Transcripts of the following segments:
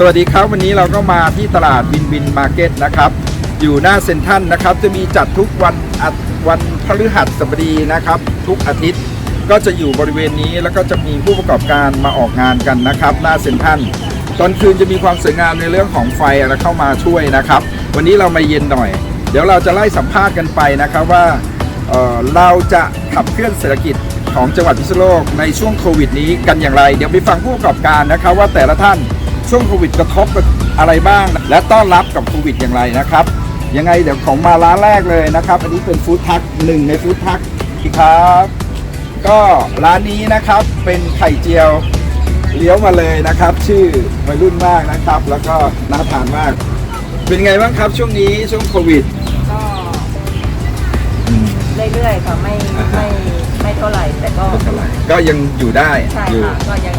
สวัสดีครับวันนี้เราก็มาที่ตลาดบินบินมาร์เก็ตนะครับอยู่หน้าเซ็นทรัลนะครับ จะมีจัดทุกวันอัดวันพฤหัสบดีนะครับ ทุกอาทิตย์ก็จะอยู่บริเวณนี้แล้วก็จะมีผู้ประกอบการมาออกงานกันนะครับ หน้าเซ็นทรัลตอนคืนจะมีความสวยงามในเรื่องของไฟอะไรเข้ามาช่วยนะครับ วันนี้เรามาเย็นหน่อย เดี๋ยวเราจะไล่สัมภาษณ์กันไปนะครับว่าเเราจะขับเคลื่อนเศรษฐกิจของจังหวัดพิษณุโลกในช่วงโควิดนี้กันอย่างไร เดี๋ยวไปฟังผู้ประกอบการนะครับว่าแต่ละท่าน ช่วงโควิดกระทบกับอะไรบ้าง และต้อนรับกับโควิดอย่างไรนะครับ ยังไงเดี๋ยวของมาร้านแรกเลยนะครับ อันนี้เป็นฟู้ดทักหนึ่งในฟู้ดทักครับ ก็ร้านนี้นะครับเป็นไข่เจียวเลี้ยวมาเลยนะครับ ชื่อวัยรุ่นมากนะครับ แล้วก็น่าทานมาก เป็นไงบ้างครับช่วงนี้ช่วงโควิดก็เรื่อยๆค่ะไม่อ่าฮะไม่ไม่เท่าไหร่แต่ก็ไม่เท่าไหร่ก็ยังอยู่ได้ใช่อยู่ ค่ะก็ยัง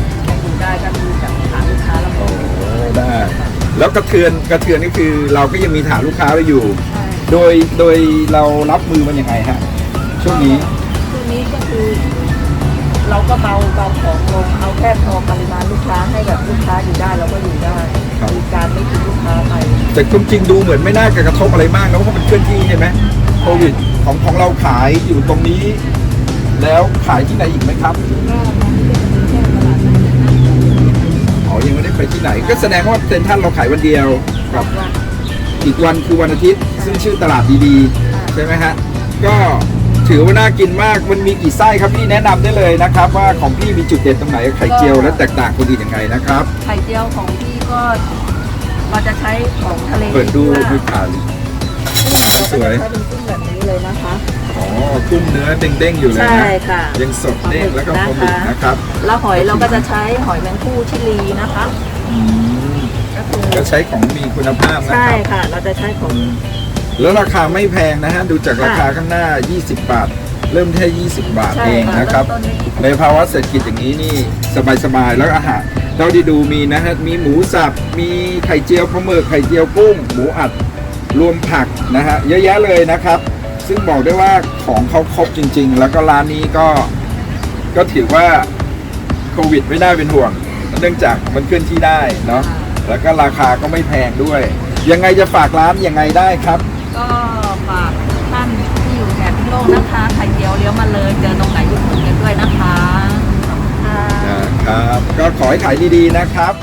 แล้วกระเทือนกระเทือนนี่คือเราก็ยังมีฐานลูกค้าไว้อยู่ใช่โดยโดยเรารับมือมันยังไงฮะช่วงนี้ช่วงนี้ก็คือ เราก็เบาเบาของลงเอาแค่พอปริมาณลูกค้าให้แบบลูกค้าอยู่ได้เราก็อยู่ได้ครับมีการไม่ทิ้งลูกค้าไปแต่ความจริงดูเหมือนไม่น่าจะกระทบอะไรมากนะเพราะมันเคลื่อนที่ใช่ไหมโควิดของของเราขายอยู่ตรงนี้ แล้วขายที่ไหนอีกไหมครับ ไม่ได้ไปที่ไหน ก็แสดงว่าเซ็นทรัลเราขายวันเดียวกับว่าอีกวันคือวันอาทิตย์ ซึ่งชื่อตลาดดีๆ ใช่ไหมฮะ ก็ถือว่าน่ากินมากมันมีกี่ไส้ครับพี่แนะนำได้เลยนะครับ ว่าของพี่มีจุดเด่นตรงไหนไข่เจียวและแตกต่างคนอื่นยังไงนะครับ ไข่เจียวของพี่ก็เราจะใช้ของทะเลเปิดดูค่ะดูผ่านสวยเราก็จะใช้เป็นกุ้งแบบนี้เลยนะคะอ๋อ กุ้งเนื้อเด้งๆอยู่เลยใช่นะค่ะยังสดเด้งแล้วก็ปลาหมึกนะครับแล้วหอยเราก็จะใช้หอยแมงคู่ชิลีนะคะอืมก็คือก็ใช้ของมีคุณภาพนะใช่ครับ ค่ะ เราจะใช้ของ แล้วราคาไม่แพงนะฮะ ดูจากราคาข้างหน้า 20 บาท เริ่มแค่ 20 บาทใช่เองค่ะนะครับ เริ่มต้นที่ ในภาวะเศรษฐกิจอย่างนี้นี่สบายๆ แล้วอาหารเราที่ดูมีนะฮะ มีหมูสับ มีไข่เจียวปลาหมึกไข่เจียวกุ้ง หมูอัด รวมผักนะฮะ เยอะแยะเลยนะครับ ซึ่งบอกได้ว่าของเขาครบจริง ๆ แล้วก็ร้านนี้ก็ก็ถือว่าโควิดไม่น่าเป็นห่วง เนื่องจากมันเคลื่อนที่ได้เนาะแล้วก็ราคาก็ไม่แพงด้วย ยังไงจะฝากร้านยังไงได้ครับ ก็ฝากท่านที่อยู่แถบพิษณุโลกนะคะไข่เจียวเลี้ยวมาเลยเจอตรงไหนยุดหนุนกันด้วยนะคะขอบคุณค่ะนะครับ ก็ขอให้ขายดีๆนะครับ